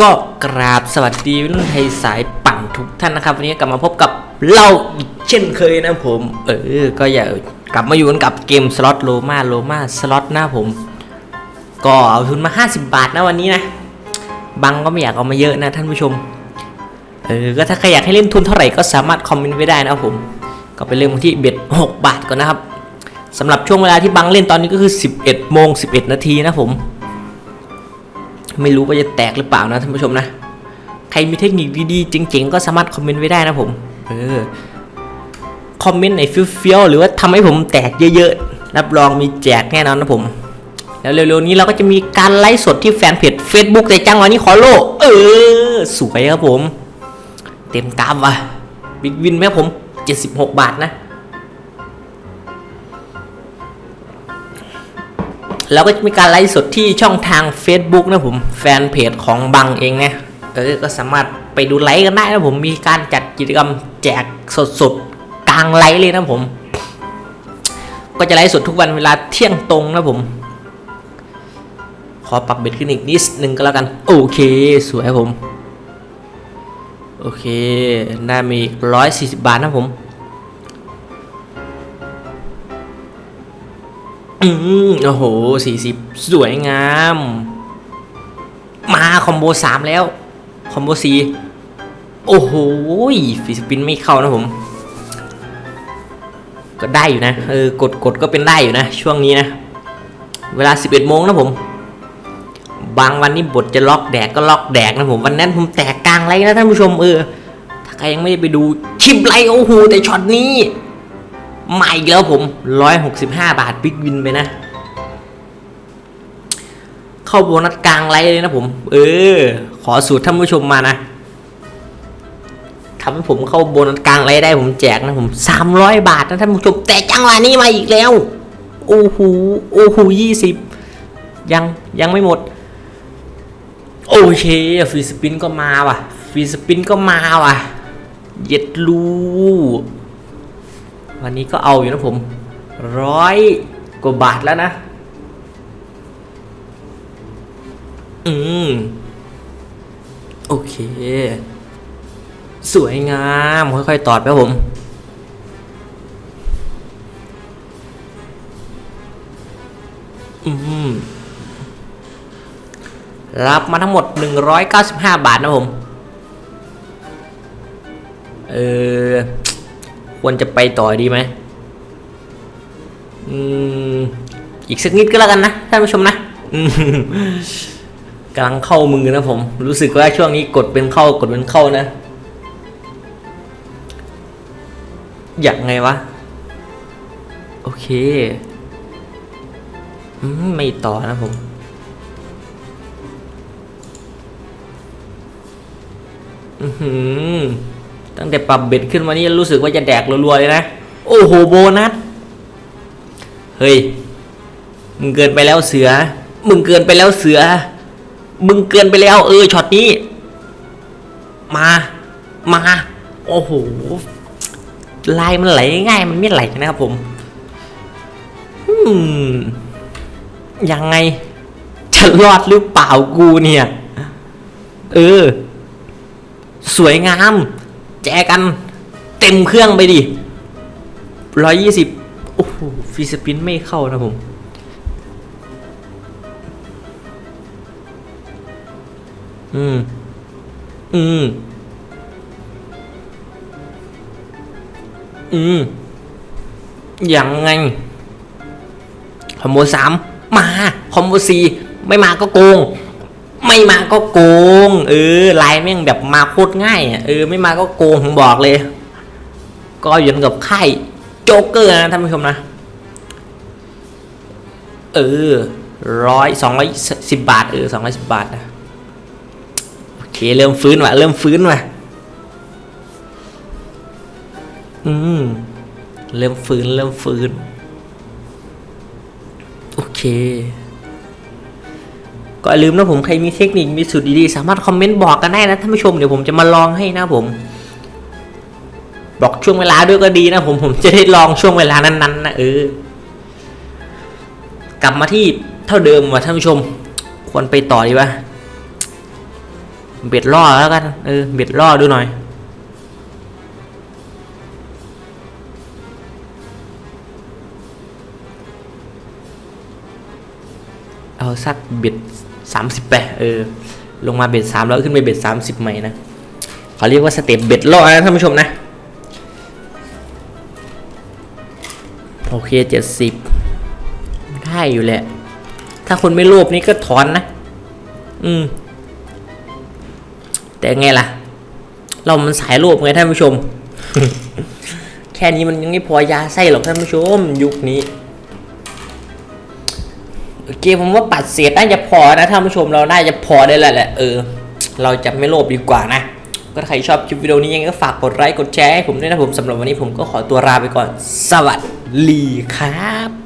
ก็กราบสวัสดีรุ่นไทยสายปั่นทุกท่านนะครับ วันนี้กลับมาพบกับเราอีกเช่นเคยนะผม เออ ก็อย่ากลับมาอยู่กันกับเกมสล็อตโลมาโลมาสล็อตนะผม ก็เอาทุนมา 50 บาทนะวันนี้นะ บังก็ไม่อยากเอามาเยอะนะท่านผู้ชม เออ ก็ถ้าใครอยากให้เล่นทุนเท่าไหร่ก็สามารถคอมเมนต์ไว้ได้นะครับผม ก็ไปเริ่มที่เบ็ด6บาทก่อนนะครับสำหรับช่วงเวลาที่บังเล่นตอนนี้ก็คือ 11โมง11 นาทีนะผม ไม่รู้ว่าจะแตกหรือเปล่านะท่านผู้ชมนะ ใครมีเทคนิคดีๆ เจ๋งๆ ก็สามารถคอมเมนต์ไว้ได้นะผม เออ คอมเมนต์ไหนเฟี้ยวๆ หรือว่าทำให้ผมแตกเยอะๆ รับรองมีแจกแน่นอนนะผม แล้วเร็วๆ นี้เราก็จะมีการไลฟ์สดที่แฟนเพจ Facebook แต่จังหวะนี้ขอโลเออ สวยครับผม เต็มกราฟว่ะ บิ๊กวินไหมผม 76 บาทนะ แล้วก็จะมีการไลฟ์สดที่ช่องทาง Facebook นะผมแฟนเพจของบังเองนะเออก็สามารถไปดูไลฟ์กันได้นะผมมีการจัดกิจกรรมแจกสดๆกลางไลฟ์เลยนะผม ก็จะไลฟ์สดทุกวันเวลาเที่ยงตรงนะผม ขอปรับเบ็ดขึ้นอีกนิดนึงก็แล้วกัน โอเค สวยผม โอเคได้มีร้อยสี่สิบบาทนะผม อืมโอ้โหสี่สิบสวยงาม มาคอมโบสามแล้ว คอมโบสี่โอ้โหฟิสปินไม่เข้านะผม ก็ได้อยู่นะ เออกดกดก็เป็นได้อยู่นะ ช่วงนี้นะ เวลา11โมงนะผม บางวันนี่บทจะล็อกแดกก็ล็อกแดกนะผม วันนั้นผมแตกกลางไรนะท่านผู้ชมเออ ถ้าใครยังไม่ได้ไปดูคลิปไลโอ้โหแต่ช็อตนี้ ใหม่อีกแล้วผม 165 บาทบิ๊กวินไปนะ เข้าโบนัสกลางไลฟ์เลยนะผม เออ ขอสูตรท่านผู้ชมมานะทำให้ผมเข้าโบนัสกลางไลฟ์ได้ผมแจกนะผม 300 บาทนะท่านผู้ชม แต่จังหวะนี้มาอีกแล้ว โอ้โหโอ้โหยี่สิบยังยังไม่หมด โอเคฟรีสปินก็มาว่ะฟรีสปินก็มาว่ะ เย็ดลู วันนี้ก็เอาอยู่นะผมร้อยกว่าบาทแล้วนะ อืม โอเค สวยงาม ค่อยๆ ตอดไปผมอืมรับมาทั้งหมด 195 บาทนะผม เออ ควรจะไปต่อดีไหมอืมอีกสักนิดก็แล้วกันนะท่านผู้ชมนะกำลังเข้ามือนะผม รู้สึกว่าช่วงนี้กดเป็นเข้ากดเป็นเข้านะ อยากไงวะ โอเคอืมไม่ต่อนะผมอื้อหือ ตั้งแต่ปรับเบ็ดขึ้นมานี่รู้สึกว่าจะแดกรัวๆเลยนะ โอ้โหโบนัส เฮ้ย มึงเกินไปแล้วเสือ มึงเกินไปแล้วเสือ มึงเกินไปแล้ว เออช็อตนี้ มา มา โอ้โห ลายมันไหลง่าย มันไม่ไหลนะครับผมยังไง จะรอดหรือเปล่ากูเนี่ย เออ สวยงาม แจกันเต็มเครื่องไปดิร้อยยี่สิบโอ้โหฟีสปินไม่เข้านะผมอืม อืม อืม ยังไง คอมโบสามมา คอมโบสี่ไม่มาก็โกง ไม่มาก็โกง เออลายแม่งแบบมาโคตรง่ายอะเออไม่มาก็โกงผมบอกเลย ก็อยู่กับค่ายโจ๊กเกอร์นะท่านผู้ชมนะ เออร้อยสองร้อยสิบบาทเออสองร้อยสิบบาทนะโอเคเริ่มฟื้นว่ะเริ่มฟื้นว่ะอืมเริ่มฟื้นเริ่มฟื้น โอเค ก็อย่าลืมนะผมใครมีเทคนิคมีสูตรดีๆสามารถคอมเมนต์บอกกันได้นะท่านผู้ชมเดี๋ยวผมจะมาลองให้นะผม บอกช่วงเวลาด้วยก็ดีนะผมผมจะได้ลองช่วงเวลานั้นๆนะเออกลับมาที่เท่าเดิมว่ะท่านผู้ชม ควรไปต่อดีวะเบ็ดล่อแล้วกันเออเบ็ดล่อดูหน่อย เอาสักเบ็ดสามสิบไปเออ ลงมาเบ็ดสามแล้วขึ้นไปเบ็ดสามสิบใหม่นะเขาเรียกว่าสเต็ปเบ็ดล่อนะท่านผู้ชมนะ โอเคเจ็ดสิบได้อยู่แหละ ถ้าคนไม่โลภนี่ก็ถอนนะ อืม แต่ไงล่ะ เรามันสายโลภไงท่านผู้ชม แค่นี้มันยังไม่พอยาไส้หรอกท่านผู้ชม ยุคนี้ โอเคผมว่าปัดเศษน่าจะพอนะท่านผู้ชมเราน่าจะพอได้แล้วแหละเออ เราจะไม่โลภดีกว่านะ ก็ใครชอบคลิปวิดีโอนี้ยังไงก็ฝากกดไลค์กดแชร์ให้ผมด้วยนะผมสำหรับวันนี้ผมก็ขอตัวลาไปก่อน สวัสดีครับ